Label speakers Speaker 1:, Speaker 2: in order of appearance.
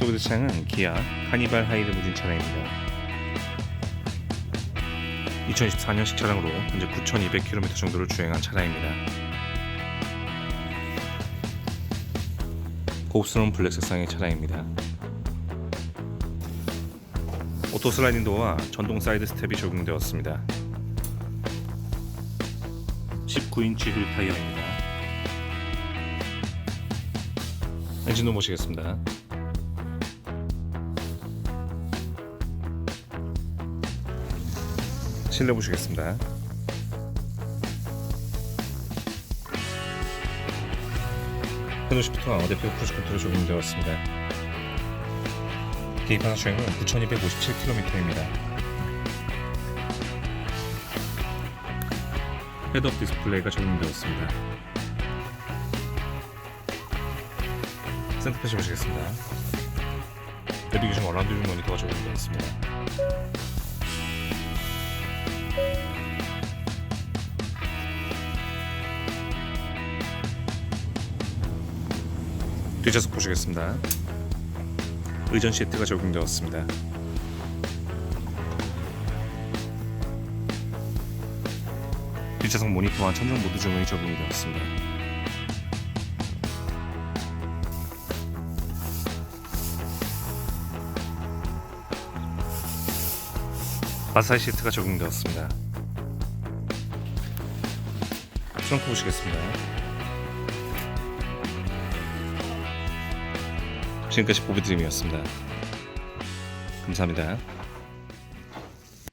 Speaker 1: 보이드 차량은 기아 카니발 하이드 무진 차량입니다. 2024년식 차량으로 현재 9,200km 정도를 주행한 차량입니다. 고급스러운 블랙 색상의 차량입니다. 오토 슬라이딩 도어와 전동 사이드 스텝이 적용되었습니다. 19인치 휠 타이어입니다. 엔진도 모시겠습니다. 실내 보시겠습니다. 헤드 시프트와 어대표 크루즈 컨트롤 적용되었습니다. 개입하는 주행은 9,257km입니다. 헤드업 디스플레이가 적용되었습니다. 센터페이지 보시겠습니다. 내비게이션 어라운드 뷰 모니터가 적용되었습니다. 뒷좌석 보시겠습니다. 의전 시트가 적용되었습니다. 뒷좌석 모니터와 천정 모드 조명이 적용이 되었습니다. 마사이 시트가 적용되었습니다. 트렁크 보시겠습니다. 지금까지 보비드림이었습니다. 감사합니다.